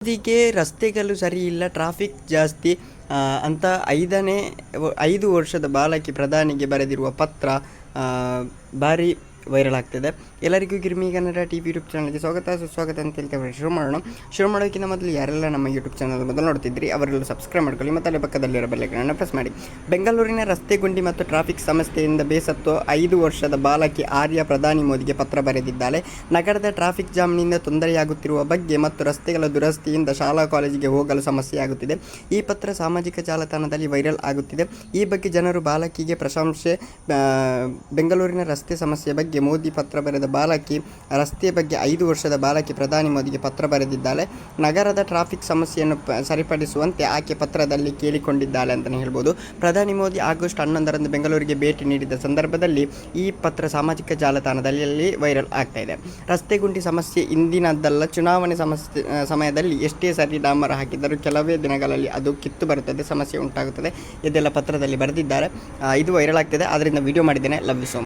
ಮೋದಿಗೆ ರಸ್ತೆಗಳು ಸರಿ ಇಲ್ಲ ಟ್ರಾಫಿಕ್ ಜಾಸ್ತಿ ಅಂತ ಐದನೇ, ಐದು ವರ್ಷದ ಬಾಲಕಿ ಪ್ರಧಾನಿಗೆ ಬರೆದಿರುವ ಪತ್ರ ಭಾರಿ ವೈರಲ್ ಆಗ್ತಿದೆ. ಎಲ್ಲರಿಗೂ Girmi Kannada T V YouTube ಚಾನಲ್ಗೆ ಸ್ವಾಗತ. ಸುಸ್ವಾಗತ ಅಂತ ಹೇಳ್ತೇವೆ ಶುರು ಮಾಡೋಣ. ಶುರು ಮಾಡೋಕ್ಕಿಂತ ಮೊದಲು ಯಾರೆಲ್ಲ ನಮ್ಮ ಯೂಟ್ಯೂಬ್ ಚಾನಲ್ ಮೊದಲು ನೋಡ್ತಿದ್ರಿ, ಅವರೆಲ್ಲ ಸಬ್ಸ್ಕ್ರೈಬ್ ಮಾಡ್ಕೊಳ್ಳಿ. ಮತ್ತು ಅಲ್ಲಿ ಪಕ್ಕದಲ್ಲಿರೋ ಬೆಲ್ಲಗಳನ್ನು ಪ್ರೆಸ್ ಮಾಡಿ. ಬೆಂಗಳೂರಿನ ರಸ್ತೆ ಗುಂಡಿ ಮತ್ತು ಟ್ರಾಫಿಕ್ ಸಮಸ್ಯೆಯಿಂದ ಬೇಸತ್ತು ಐದು ವರ್ಷದ ಬಾಲಕಿ ಆರ್ಯ ಪ್ರಧಾನಿ ಮೋದಿಗೆ ಪತ್ರ ಬರೆದಿದ್ದಾಳೆ. ನಗರದ ಟ್ರಾಫಿಕ್ ಜಾಮ್ನಿಂದ ತೊಂದರೆಯಾಗುತ್ತಿರುವ ಬಗ್ಗೆ ಮತ್ತು ರಸ್ತೆಗಳ ದುರಸ್ತಿಯಿಂದ ಶಾಲಾ ಕಾಲೇಜಿಗೆ ಹೋಗಲು ಸಮಸ್ಯೆಯಾಗುತ್ತಿದೆ. ಈ ಪತ್ರ ಸಾಮಾಜಿಕ ಜಾಲತಾಣದಲ್ಲಿ ವೈರಲ್ ಆಗುತ್ತಿದೆ. ಈ ಬಗ್ಗೆ ಜನರು ಬಾಲಕಿಗೆ ಪ್ರಶಂಸೆ ಬೆಂಗಳೂರಿನ ರಸ್ತೆ ಸಮಸ್ಯೆ ಬಗ್ಗೆ ಮೋದಿ ಪತ್ರ ಬರೆದ ಬಾಲಕಿ, ರಸ್ತೆ ಬಗ್ಗೆ ಐದು ವರ್ಷದ ಬಾಲಕಿ ಪ್ರಧಾನಿ ಮೋದಿಗೆ ಪತ್ರ ಬರೆದಿದ್ದಾಳೆ. ನಗರದ ಟ್ರಾಫಿಕ್ ಸಮಸ್ಯೆಯನ್ನು ಸರಿಪಡಿಸುವಂತೆ ಆಕೆ ಪತ್ರದಲ್ಲಿ ಕೇಳಿಕೊಂಡಿದ್ದಾಳೆ ಅಂತಲೇ ಹೇಳ್ಬೋದು. ಪ್ರಧಾನಿ ಮೋದಿ ಆಗಸ್ಟ್ ಹನ್ನೊಂದರಂದು ಬೆಂಗಳೂರಿಗೆ ಭೇಟಿ ನೀಡಿದ ಸಂದರ್ಭದಲ್ಲಿ ಈ ಪತ್ರ ಸಾಮಾಜಿಕ ಜಾಲತಾಣದಲ್ಲಿ ವೈರಲ್ ಆಗ್ತಾ ಇದೆ. ರಸ್ತೆ ಗುಂಡಿ ಸಮಸ್ಯೆ ಇಂದಿನದ್ದಲ್ಲ, ಚುನಾವಣೆ ಸಮಸ್ಯೆ ಸಮಯದಲ್ಲಿ ಎಷ್ಟೇ ಸರಿ ಡಾಮರ ಹಾಕಿದ್ದರೂ ಕೆಲವೇ ದಿನಗಳಲ್ಲಿ ಅದು ಕಿತ್ತು ಬರುತ್ತದೆ, ಸಮಸ್ಯೆ ಉಂಟಾಗುತ್ತದೆ. ಇದೆಲ್ಲ ಪತ್ರದಲ್ಲಿ ಬರೆದಿದ್ದಾರೆ. ಇದು ವೈರಲ್ ಆಗ್ತಿದೆ. ಆದ್ದರಿಂದ ವಿಡಿಯೋ ಮಾಡಿದ್ದೇನೆ. Love you